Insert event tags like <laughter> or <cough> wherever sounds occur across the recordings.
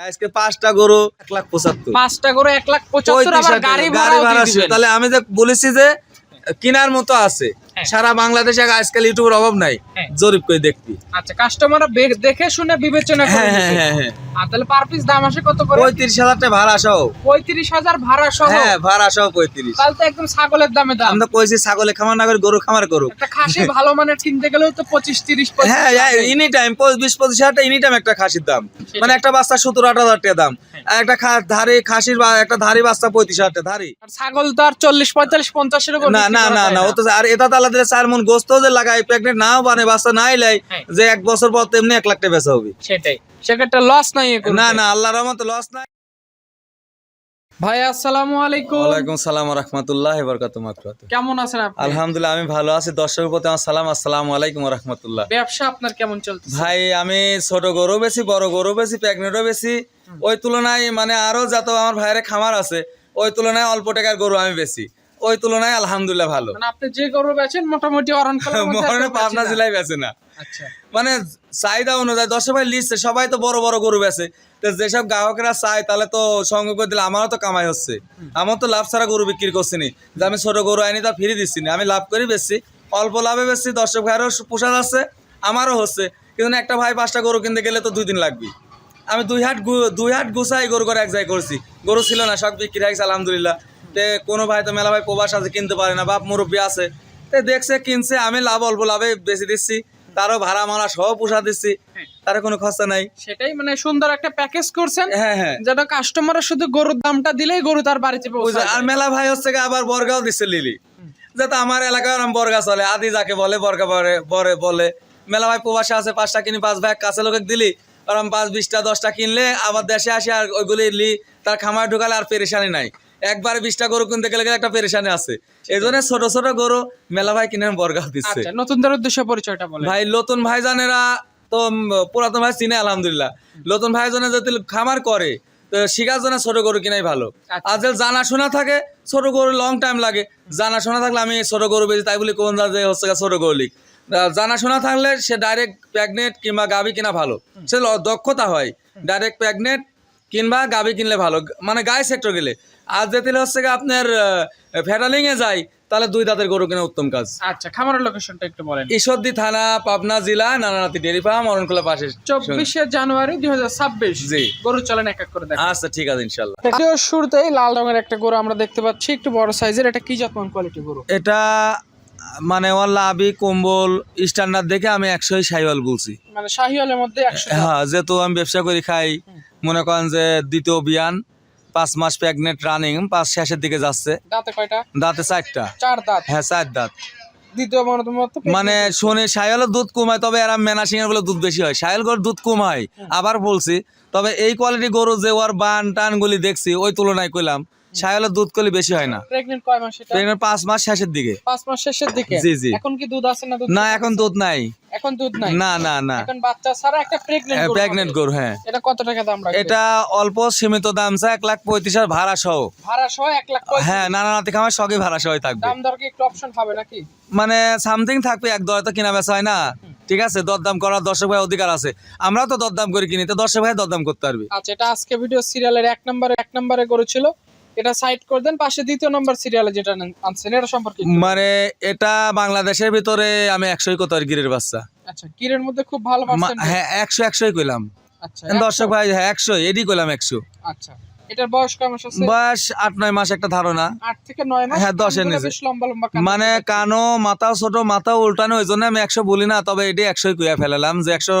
আজকে পাঁচটা গরু এক লাখ পঁচাত্তর পাঁচটা করে এক লাখ পঁচাত্তর গাড়ি ভাড়া তাহলে আমি যে বলেছি যে কিনার মতো আছে। সারা বাংলাদেশে আজকাল ইউটিউবের অভাব নাই। হ্যাঁ। জরিপ করে দেখবি। আচ্ছা কাস্টমার দেখে শুনে বিবেচনা করে হ্যাঁ হ্যাঁ হ্যাঁ হ্যাঁ। তাহলে পার পিস দাম আসে কত করে? পঁয়ত্রিশ হাজার টাকা ভাড়া সহ। পঁয়ত্রিশ হাজার ভাড়া সহ। হ্যাঁ ভাড়া সহ পঁয়ত্রিশ। তাহলে তো একদম ছাগলের দামে দাম। আমরা কইছি ছাগলে খামার না করে গরু খামার একটা খাসি ভালো মানের কিনতে গেলেও তো পঁচিশ তিরিশ হ্যাঁ এনি টাইম বিশ পঁচিশ হাজার টাকা এনি টাইম একটা খাসির দাম। মানে একটা বাচ্চা সত্তর আট হাজার টাকা দাম। হ্যাঁ। একটা ধারি খাসির বা একটা ধারি বাচ্চা পঁয়ত্রিশ হাজার টাকা ধারি। আর ছাগল তো আর চল্লিশ পঁয়তাল্লিশ পঞ্চাশের উপর না না না না ও তো আর এটা তালা দিলে চার মন গোস্ত যে লাগাই প্রেগনেন্ট নাও বানে বাচ্চা নাই লাই হ্যাঁ। যে এক বছর পর তেমনি এক লাখ টাকা বেচা হবে। সেটাই। সেক্ষেত্রে লস নাই না না আল্লাহর রহমতে লস নাই। ভাই আসসালামু আলাইকুম। ওয়ালাইকুম সালাম রহমতুল্লাহ বরকাত মাকরাত কেমন আছেন আপনি? আলহামদুলিল্লাহ আমি ভালো আছি। দর্শকের প্রতি আমার সালাম আসসালামু আলাইকুম রহমতুল্লাহ। ব্যবসা আপনার কেমন চলছে ভাই আমি ছোট গরু বেশি বড় গরু বেশি প্রেগনেন্টও বেশি ওই তুলনায় মানে আরও যত আমার ভাইয়ের খামার আছে ওই তুলনায় অল্প টাকার গরু আমি বেশি ওই তুলনায় আলহামদুলিল্লাহ ভালো। মানে আপনি যে গরু বেচেন মোটামুটি পাবনা জেলায় বেছে না। আচ্ছা। মানে চাহিদা অনুযায়ী দশ ভাই লিস্টে সবাই তো বড় বড় গরু বেছে তো যেসব গ্রাহকরা চায় তাহলে তো সঙ্গ করে দিলে আমারও তো কামাই হচ্ছে। আমার তো লাভ ছাড়া গরু বিক্রি করছি নি যে আমি ছোট গরু আইনি তা ফিরে দিচ্ছি না। আমি লাভ করি বেশি অল্প লাভে বেশি দর্শক ভাইয়েরও পোষা যাচ্ছে আমারও হচ্ছে। কিন্তু একটা ভাই পাঁচটা গরু কিনতে গেলে তো দুই দিন লাগবে। আমি দুই হাট দুই হাট গুছাই গরু করে এক জায়গায় করছি। গরু ছিল না সব বিক্রি হয়েছে আলহামদুলিল্লাহ। তে কোনো ভাই তো মেলা ভাই প্রবাস আছে কিনতে পারে না বাপ মুরব্বী আছে। তে দেখছে কিনছে আমি লাভ অল্প লাভে বেশি দিচ্ছি। তারও ভাড়া মারা সহ পোষা দিচ্ছি। তার কোনো খরচা নাই। সেটাই মানে সুন্দর একটা প্যাকেজ করছেন। হ্যাঁ হ্যাঁ। যেটা কাস্টমারের শুধু গরুর দামটা দিলেই গরু তার বাড়িতে পৌঁছে আর মেলা ভাই হচ্ছে আবার বর্গাও দিচ্ছে লিলি। যাতে আমার এলাকায় ওরম বর্গা চলে আদি যাকে বলে বর্গা বলে বরে বলে। মেলা ভাই প্রবাসে আছে পাঁচটা কিনি পাঁচ ভাই কাছে লোকে দিলি। ওরম পাঁচ বিশটা দশটা কিনলে আবার দেশে আসে আর ওইগুলি লি তার খামার ঢুকালে আর পেরেশানি নাই। একবারে বিশটা গরু কিনতে গেলে একটা পেরেশানি আছে। এই জন্য ছোট ছোট গরু মেলা ভাই কিনে বর্গা দিচ্ছে। আচ্ছা নতুনদের উদ্দেশ্যে পরিচয়টা বলে ভাই নতুন ভাইজানেরা তো পুরাতন ভাই চিনে আলহামদুলিল্লাহ। নতুন ভাইজানে যদি খামার করে তো শিকার জন্য ছোট গরু কিনাই ভালো। আচ্ছা। আর যে জানাশোনা থাকে ছোট গরু লং টাইম লাগে। জানাশোনা থাকলে আমি ছোট গরু বেশি তাই বলি কোন যে হচ্ছে ছোট গরু লিগ। জানাশোনা থাকলে সে ডাইরেক্ট প্রেগনেন্ট কিংবা গাভি কিনা ভালো। সে দক্ষতা হয়। ডাইরেক্ট প্রেগনেন্ট কিংবা গাভি কিনলে ভালো। মানে গায়ে সেক্টর গেলে। আর যেতে হচ্ছে আপনার এ যায় তাহলে দুই দাঁতের গরু কিনা উত্তম কাজ। আচ্ছা খামারের লোকেশনটা একটু বলেন। ঈশ্বরদী থানা পাবনা জেলা নানানাতি ডেরি ফার্ম অরণখোলা পাশে। চব্বিশে জানুয়ারি দুই হাজার ছাব্বিশ। জি। গরু চলেন এক এক করে দেখ আচ্ছা ঠিক আছে ইনশাল্লাহ। শুরুতেই লাল রঙের একটা গরু আমরা দেখতে পাচ্ছি একটু বড় সাইজের এটা কি জাতমান কোয়ালিটি গরু? এটা মানে ওর লাভি কম্বল স্ট্যান্ডার্ড দেখে আমি একশোই সাইওয়াল বলছি। মানে শাহিওয়ালের মধ্যে হ্যাঁ যেহেতু আমি ব্যবসা করি খাই মনে করেন যে দ্বিতীয় বিয়ান পাঁচ মাস প্রেগনেন্ট রানিং পাঁচ শেষের দিকে যাচ্ছে। দাঁতে কয়টা? দাঁতে চারটা। চার দাঁত? হ্যাঁ চার দাঁত। মনে শোনে সায়ালের দুধ কমায় তবে এরা মেনাসিং এর বলে দুধ বেশি হয়। সায়াল গরুর দুধ কম হয় আবার বলছি তবে এই কোয়ালিটি গরু যে ওর বান টান গুলি দেখছি ওই তুলনায় কইলাম সায়ালের দুধ কলি বেশি হয় না। প্রেগনেন্ট কয় মাস এটা? প্রেগনেন্ট পাঁচ মাস শেষের দিকে। পাঁচ মাস শেষের দিকে? জি, জি। এখন কি দুধ আছে না দুধ না এখন দুধ নাই। এখন দুধ নাই। না না না। এখন বাচ্চা ছাড়া একটা প্রেগনেন্ট প্রেগনেন্ট গরু হ্যাঁ। এটা কত টাকা দাম রাখবে? এটা অল্প সীমিত দাম চা এক লাখ পঁয়ত্রিশ হাজার ভাড়া সহ। ভাড়া সহ এক লাখ। হ্যাঁ নানা নাতি খামার সবই ভাড়া সহই থাকবে। দাম দর কি একটু অপশন হবে নাকি? মানে সামথিং থাকবে এক দরে তো কিনা বেচা হয় না। ঠিক আছে দরদাম করার দর্শক ভাই অধিকার আছে। আমরাও তো দরদাম করে কিনি তো দর্শক ভাই দরদাম করতে পারবি। আচ্ছা এটা আজকে ভিডিও সিরিয়ালের এক নম্বরে এক নম্বরে করেছিল এটা সাইড করে দেন পাশে দ্বিতীয় নম্বর সিরিয়ালে যেটা আনছেন এটা সম্পর্কে মানে এটা বাংলাদেশের ভিতরে আমি একশোই কত আর গিরের বাচ্চা? আচ্ছা কিরের মধ্যে খুব ভালো হ্যাঁ একশো একশোই কইলাম। আচ্ছা দর্শক ভাই হ্যাঁ একশো এডি কইলাম একশো। আচ্ছা এটার বয়স কয় মাস আছে? বয়স আট নয় মাস একটা ধারণা। থেকে মাস? হ্যাঁ, দশের কানগুলো নিচে। লম্বা লম্বা মানে কানো মাথা ছোট মাথা উল্টানো ওই জন্য আমি একশো বলি না তবে এটি একশোই কুয়া ফেলালাম যে একশো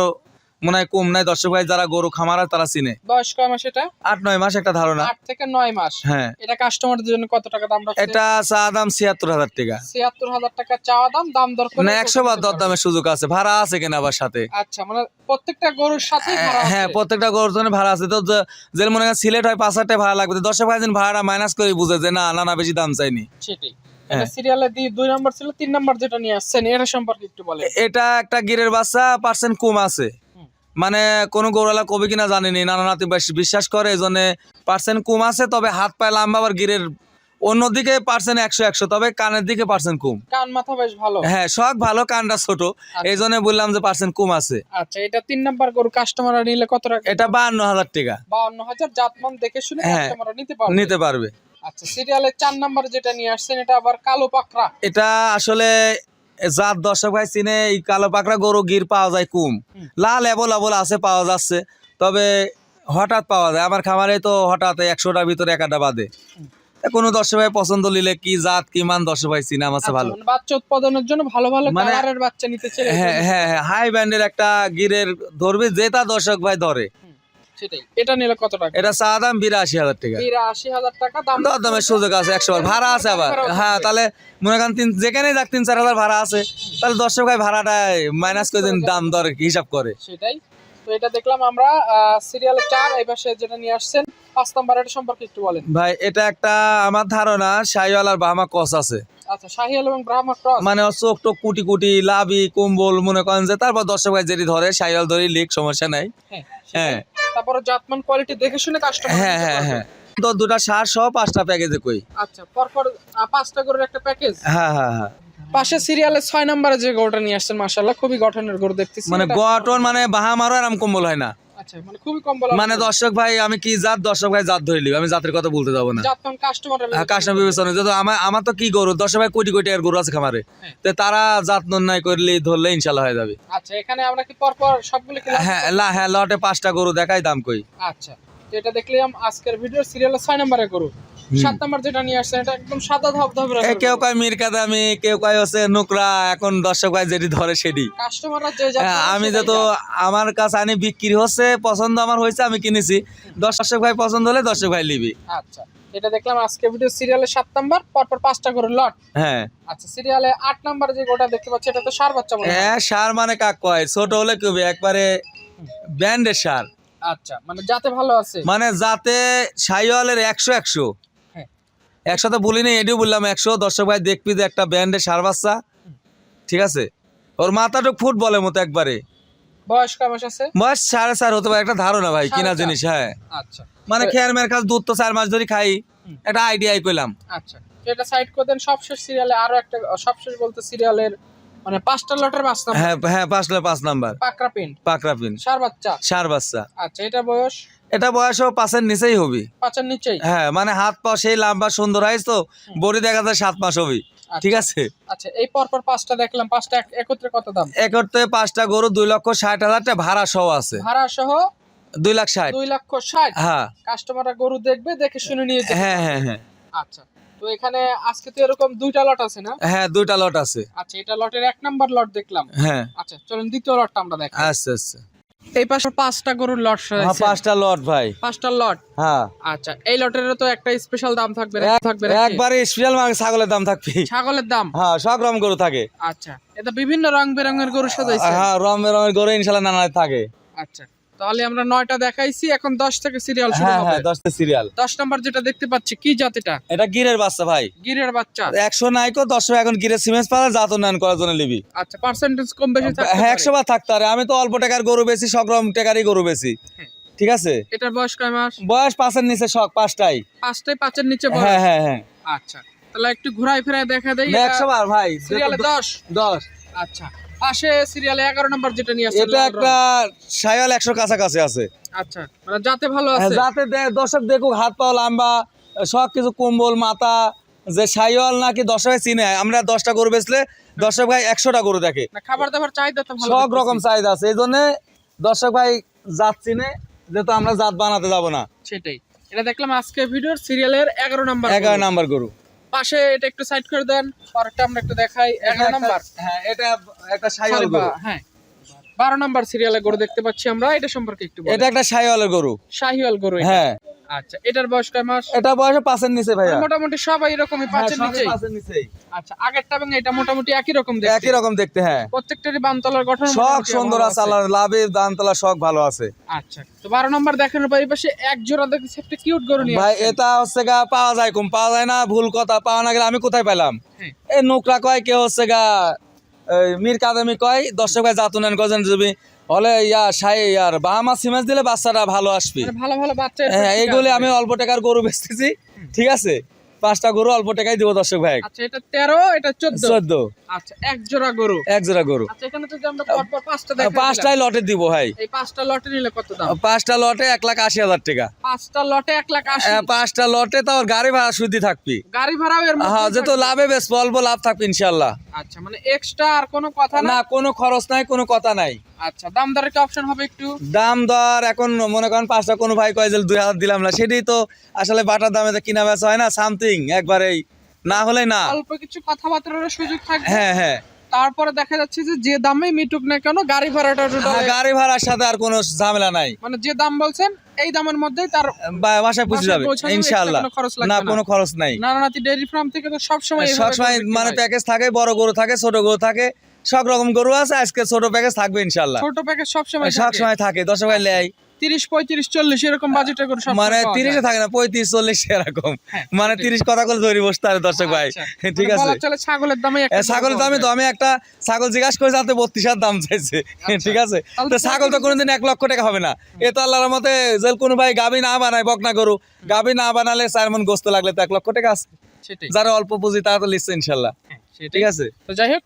মনে হয় কম নাই দর্শক ভাই যারা গরু খামার তারা চিনে। বয়স কয় মাস এটা? আট নয় মাস একটা ধারণা। আট থেকে নয় মাস? হ্যাঁ। এটা কাস্টমারদের জন্য কত টাকা দাম এটা চা দাম ছিয়াত্তর হাজার টাকা। ছিয়াত্তর হাজার টাকা চাওয়া দাম দাম দর না একশো বার দরদামের সুযোগ আছে ভাড়া আছে কিনা আবার সাথে। আচ্ছা মানে প্রত্যেকটা গরুর সাথে হ্যাঁ প্রত্যেকটা গরুর জন্য ভাড়া আছে। তো যে- যে মনে হয় সিলেট হয় পাঁচ হাজার ভাড়া লাগবে দর্শক ভাই যেন ভাড়াটা মাইনাস করে বুঝে যে না না না বেশি দাম চাইনি। সেটাই। হ্যাঁ। এটা সিরিয়ালে দুই নাম্বার ছিল তিন নাম্বার যেটা নিয়ে আসছেন এটা সম্পর্কে একটু বলেন। এটা একটা গিরের বাচ্চা পার্সেন্ট কম আছে। মানে কোন গরুলা কবি কিনা জানিনি নানা নাতি বেশ বিশ্বাস করে এই জন্য পার্সেন্ট কম আছে তবে হাত পায়ে লাম্বা আবার গিরের অন্যদিকে পার্সেন্ট একশো একশো তবে কানের দিকে পার্সেন্ট কম। কান মাথা বেশ ভালো। হ্যাঁ শখ ভালো কানটা ছোট এই জন্য বললাম যে পার্সেন্ট কম আছে। আচ্ছা এটা তিন নাম্বার গরু কাস্টমার নিলে কত টাকা? এটা বাহান্ন হাজার টাকা। বাউন্ন হাজার জাতমান দেখে শুনে হ্যাঁ। কাস্টমার নিতে পারবে। নিতে পারবে। আচ্ছা সিরিয়ালের চার নাম্বার যেটা নিয়ে আসছেন এটা আবার কালো পাকড়া। এটা আসলে জাত দর্শক ভাই চিনে এই কালো পাকড়া গরু গির পাওয়া যায় কম। লাল এবল এবল আছে পাওয়া যাচ্ছে। তবে হঠাৎ পাওয়া যায় আমার খামারে তো হঠাৎ একশোটার ভিতরে একটা বাদে। কোনো দর্শক ভাই পছন্দ নিলে কি জাত কি মান দর্শক ভাই চিনে আচ্ছা, ভালো। মানে বাচ্চা উৎপাদনের জন্য ভালো ভালো মানে- কালারের বাচ্চা নিতে হ্যাঁ হ্যাঁ হ্যাঁ হাই ব্যান্ডের একটা গিরের ধরবে যেটা দর্শক ভাই ধরে। সেটাই। এটা নিলে কত টাকা? এটা চা দাম বিরাশি হাজার টাকা। এরা হাজার টাকা দাম দর দামের সুযোগ আছে একশো ভাড়া আছে আবার। হ্যাঁ তাহলে মনে করেন তিন যেখানে যাক তিন চার হাজার ভাড়া আছে। তাহলে দর্শক ভাই ভাড়াটা মাইনাস করে দিন দাম দর হিসাব করে। সেটাই। তো এটা দেখলাম আমরা সিরিয়ালের চার এই পাশে যেটা নিয়ে আসছেন পাঁচ নাম্বার এটা সম্পর্কে একটু বলেন। ভাই এটা একটা আমার ধারণা শাহিওয়াল আর বাহামা কস আছে। আচ্ছা শাহিয়াল এবং ব্রাহ্মা ক্রস মানে চোখ টোক কুটি কুটি লাভি কুম্বল মনে করেন যে তারপর দর্শক ভাই যেটি ধরে শাহিওয়াল ধরে লিক সমস্যা নাই। হ্যাঁ হ্যাঁ। তারপরে জাতমান কোয়ালিটি দেখে শুনে কাস্টমার হ্যাঁ হ্যাঁ হ্যাঁ। দুটা সার সহ পাঁচটা প্যাকেজে কই? আচ্ছা পরপর পাঁচটা করে একটা প্যাকেজ হ্যাঁ হ্যাঁ হ্যাঁ। পাশে সিরিয়ালের ছয় নম্বরে যে গরুটা নিয়ে আসছেন মাসাল্লাহ খুবই গঠনের গরু দেখতেছি। মানে গঠন মানে বাহামারও আরাম কম্বল হয় না? আচ্ছা মানে খুবই কম বলা মানে দর্শক ভাই আমি কি জাত? দর্শক ভাই জাত ধরে লিব আমি জাতের কথা বলতে যাব না। কাস্টমার হ্যাঁ, কাস্টমার বিবেচনা যেহেতু আমার আমার তো কি গরু? দর্শক ভাই কোটি কোটি আর গরু আছে খামারে। হ্যাঁ। তো তারা জাত নির্ণয় করলে ধরলে ইনশাল্লাহ হয়ে যাবে। আচ্ছা এখানে আমরা কি পরপর সবগুলো হ্যাঁ লা হ্যাঁ লটে পাঁচটা গরু দেখাই দাম কই। আচ্ছা। এটা দেখলাম আজকের ভিডিও সিরিয়াল ছয় নাম্বারে গরু। সাত নাম্বার যেটা নিয়ে আসছেন এটা একদম সাদা ধপ ধপ এ কেউ কয় দামি কেউ কয় হচ্ছে নুকরা এখন দর্শক ভাই যেটি ধরে সেটি। কাস্টমাররা যে আমি যত আমার কাছে আনি বিক্রি হচ্ছে পছন্দ আমার হয়েছে আমি কিনেছি। দর্শক ভাই পছন্দ হলে দর্শক ভাই লিবি আচ্ছা এটা দেখলাম আজকে ভিডিও সিরিয়ালে সাত নাম্বার পরপর পাঁচটা করে লট। হ্যাঁ। আচ্ছা সিরিয়ালে আট নাম্বার যে গোটা দেখতে পাচ্ছি এটা তো সার বাচ্চা হ্যাঁ সার মানে কাক কয়? ছোট হলে কবি একবারে ব্যান্ডের সার। আচ্ছা মানে যাতে ভালো আছে। মানে যাতে সাইওয়ালের একশো একশো। হ্যাঁ। একশো তো বলিনি এটিও বললাম একশো। দর্শক ভাই দেখবি যে একটা ব্যান্ডের সার বাচ্চা। ঠিক আছে? ওর মাথাটুক ফুটবলের মতো একবারে। বয়স কমাস আছে? বয়স সাড়ে চার হতে পারে একটা ধারণা ভাই কিনা জিনিস হ্যাঁ। আচ্ছা। মানে খেয়ার মেয়ের কাছে দুধ তো চার মাস ধরে খাই। একটা আইডিয়াই করলাম আচ্ছা। এটা সাইড করে দেন সবশেষ সিরিয়ালে আরও একটা সবশেষ বলতে সিরিয়ালের মানে পাঁচটা লটের বাস নাম্বার। হ্যাঁ হ্যাঁ পাঁচলে পাঁচ নাম্বার। পাকরা প্রিন্ট। পাকড়া পিন সার বাচ্চা। সার বাচ্চা। আচ্ছা এটা বয়স? এটা বয়সও পাঁচের নিচেই হবি। পাঁচের নিচেই? হ্যাঁ মানে হাত পা সেই লম্বা সুন্দর হয়েছ তো বডি দেখা যায় সাত মাস হবি। ঠিক আছে? আচ্ছা এই পরপর পাঁচটা দেখলাম পাঁচটা একত্রে কত দাম? একরতে পাঁচটা গরু দুই লক্ষ ষাট হাজার টাকা ভাড়া সহ আছে। ভাড়া সহ? দুই লাখ ষাট। দুই লক্ষ ষাট? হ্যাঁ। কাস্টমাররা গরু দেখবে দেখে শুনে নিয়ে হ্যাঁ হ্যাঁ হ্যাঁ। আচ্ছা। তো এখানে আজকে তো এরকম দুইটা লট আছে না? হ্যাঁ দুইটা লট আছে। আচ্ছা এটা লটের এক নাম্বার লট দেখলাম। হ্যাঁ। আচ্ছা চলুন দ্বিতীয় লটটা আমরা দেখ আচ্ছা আচ্ছা। এই পাশে পাঁচটা গরুর লট হ্যাঁ রয়েছে পাঁচটা লট ভাই। পাঁচটা লট হ্যাঁ। আচ্ছা এই লটেরও তো একটা স্পেশাল দাম থাকবে থাকবে একবারে স্পেশাল মার্ক ছাগলের দাম থাকবে। ছাগলের দাম? হ্যাঁ সব রকম গরু থাকে। আচ্ছা এটা বিভিন্ন রং বেরঙের গরু সাজাইছে? হ্যাঁ রম রমের গরু ইনশাল্লাহ নানা থাকে। আচ্ছা তাহলে আমরা নয়টা দেখাইছি এখন দশ থেকে সিরিয়াল শুরু হ্যাঁ হবে। হ্যাঁ দশটা সিরিয়াল দশ নাম্বার যেটা দেখতে পাচ্ছি কি জাত এটা? এটা গিরের বাচ্চা ভাই। গিরের বাচ্চা। একশো নাইকো দশশো এখন গিরের সিমেন্স পাওয়া জাত উন্নয়ন করার জন্য নিবি। আচ্ছা পার্সেন্টেজ কম বেশি থাকতে হ্যাঁ একশো বার থাকতে পারে। আমি তো অল্প টাকার গরু বেশি সব রকম টাকারই গরু বেশি হ্যাঁ। ঠিক আছে? এটার বয়স কয় মাস? বয়স পাঁচের নিচে শখ পাঁচটাই। পাঁচটাই পাঁচের নিচে হ্যাঁ হ্যাঁ হ্যাঁ। আচ্ছা। তাহলে একটু ঘুরাই ফেরাই দেখা দেই একশো বার ভাই। সিরিয়ালে দশ? দশ। আচ্ছা। পাশে সিরিয়ালে এগারো নাম্বার যেটা নিয়ে আসছে এটা একটা। সায়াল একশো কাছাকাছি আছে। আচ্ছা মানে যাতে ভালো হ্যাঁ, আছে। যাতে দর্শক দেখুক হাত পা লম্বা সব কিছু কম্বল মাথা যে সাইওয়াল নাকি দর্শক ভাই চিনে? আমরা দশটা গরু বেচলে দর্শক ভাই একশোটা গরু দেখে। না খাবার দাবার চাহিদা তো ভালো সব রকম চাহিদা আছে। এই জন্য দর্শক ভাই জাত চিনে যেহেতু আমরা জাত বানাতে যাব না। সেটাই। এটা দেখলাম আজকে ভিডিওর সিরিয়ালের এগারো নাম্বার এগারো নাম্বার গরু। পাশে এটা একটু সাইড করে দেন পরেরটা আমরা একটু দেখাই। এগারো নাম্বার। হ্যাঁ এটা একটা সাইওয়াল গরু। হ্যাঁ। বারো নাম্বার সিরিয়ালের গরু দেখতে পাচ্ছি আমরা এটা সম্পর্কে একটু এটা একটা সাইওয়ালের গরু। শাহিওয়াল গরু হ্যাঁ। আচ্ছা এটার বয়স কয় মাস? এটা বয়স পাঁচের নিচে ভাইয়া। মোটামুটি সবাই এরকমই হ্যাঁ, পাঁচের নিচেই। আচ্ছা আগেরটা এবং এটা মোটামুটি একই রকম দেখতে? একই রকম দেখতে হ্যাঁ। প্রত্যেকটারই গঠন শখ সুন্দর আছে। আল্লাহ লাভের দানতলা শখ ভালো আছে। আচ্ছা তো বারো নম্বর দেখানোর পর এই পাশে এক জোড়া দেখছি একটা কিউট গরু নিয়ে ভাই এটা হচ্ছে গা পাওয়া যায় কম পাওয়া যায় না ভুল কথা পাওয়া না গেলে আমি কোথায় পেলাম হ্যাঁ। এই নোকরা কয় কেউ হচ্ছে গা মীর কাদামি কয় দর্শক ভাই জাতুনান কজন যদি হলে ইয়া সাই ইয়ার বাহামা সিমেন্স দিলে বাচ্চাটা ভালো আসবে। ভালো ভালো বাচ্চা হ্যাঁ এইগুলি আমি অল্প টাকার গরু বেচতেছি ঠিক আছে? পাঁচটা গরু অল্প টাকায় দিব দর্শক ভাই। আচ্ছা এটা তেরো এটা চোদ্দ? চোদ্দ। আচ্ছা এক জোড়া গরু? এক জোড়া গরু। আচ্ছা এখানে যদি আমরা পরপর পাঁচটা দেখাই পাঁচটাই লটে দিব ভাই। এই পাঁচটা লটে নিলে কত দাম? পাঁচটা লটে এক লাখ আশি হাজার টাকা। পাঁচটা লটে লাখ আহ, পাঁচটা লটে তো গাড়ি ভাড়া শুদ্ধি থাকবি। গাড়ি ভাড়াও এর মধ্যে হ্যাঁ যেহেতু লাভে বেশ অল্প লাভ থাকবে ইনশাল্লাহ আচ্ছা মানে এক্সট্রা আর কোনো কথা না না? কোনো খরচ নাই কোনো কথা নাই। আচ্ছা দাম দরের কি অপশন হবে একটু? দাম দর এখন মনে করেন পাঁচটা কোনো ভাই কয় যে দুই হাজার দিলাম না সেটাই তো আসলে বাটার দামে তো কিনা বেচা হয় না সামথিং একবারেই না হলে না। অল্প কিছু কথাবার্তার সুযোগ থাকবে। হ্যাঁ হ্যাঁ। তারপরে দেখা যাচ্ছে যে যে দামে মিটুক না কেন গাড়ি ভাড়াটা হ্যাঁ, গাড়ি ভাড়ার সাথে আর কোনো ঝামেলা নাই। মানে যে দাম বলছেন এই দামের মধ্যেই তার বাসায় বাসায় যাবে লাগবে না না। কোনো খরচ নাই। নানানাতি ডেয়ারি ফার্ম থেকে তো সবসময় এইভাবে সবসময় গরু বিক্রি মানে প্যাকেজ থাকে বড় গরু থাকে ছোট গরু থাকে সব রকম গরু আছে আজকে ছোট প্যাকেজ থাকবে ইনশাল্লাহ ছোট প্যাকেজ সবসময় সব সময় থাকে দশ লেয় তিরিশ পঁয়ত্রিশ চল্লিশ এরকম বাজেটের গরু সব মানে তিরিশে থাকে না পঁয়ত্রিশ চল্লিশ এরকম। হ্যাঁ, মানে তিরিশ কথা করে ধরি বসতে হবে দর্শক ভাই। <laughs> ঠিক আছে। আচ্ছা। ছাগলের দামে ছাগলের দামে তো আমি একটা ছাগল জিজ্ঞাসা করে যাতে বত্রিশ হাজার দাম চাইছে। ঠিক আছে? আচ্ছা। তো ছাগল তো কোনোদিন এক লক্ষ টাকা হবে না। এ তো আল্লাহর মতে যে কোনো ভাই গাবি না বানায় বকনা গরু। গাবি না বানালে চার মন গোস্ত লাগলে তো এক লক্ষ টাকা আছে। যারা অল্প পুঁজি তারা তো লিখছে ইনশাল্লাহ ঠিক আছে। তো যাই হোক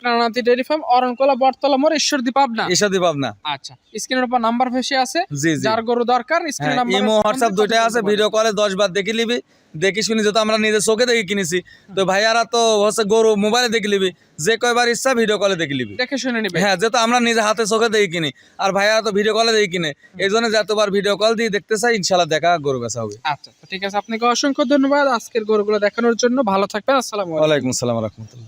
ডেয়ারি ফার্ম অরণকলা বটতলা মোড় ঈশ্বরদী পাবনা। ঈশ্বরদী পাবনা। আচ্ছা স্ক্রিনের উপর নাম্বার ভেসে আছে। যার গরু দরকার হ্যাঁ স্ক্রিন নাম্বার ইমো হোয়াটসঅ্যাপ আছে ভিডিও কলে দশ বার দেখে নিবি। দেখি শুনি যেহেতু আমরা নিজের চোখে দেখে কিনেছি তো ভাইয়ারা তো হচ্ছে গরু মোবাইলে দেখে নিবি। যে কয়বার ইচ্ছা ভিডিও কলে দেখে নিবি। দেখে শুনে নিবে। হ্যাঁ যেহেতু আমরা নিজে হাতে চোখে দেখে কিনি আর ভাইয়ারা তো ভিডিও কলে দেখে কিনে। এই জন্য যতবার ভিডিও কল দিয়ে দেখতে চাই ইনশাল্লাহ দেখা গরু বেচা হবে। আচ্ছা ঠিক আছে আপনাকে অসংখ্য ধন্যবাদ আজকের গরুগুলো দেখানোর জন্য। ভালো থাকবেন আসসালামু আলাইকুম। আসসালাম রহমতুল্লাহ।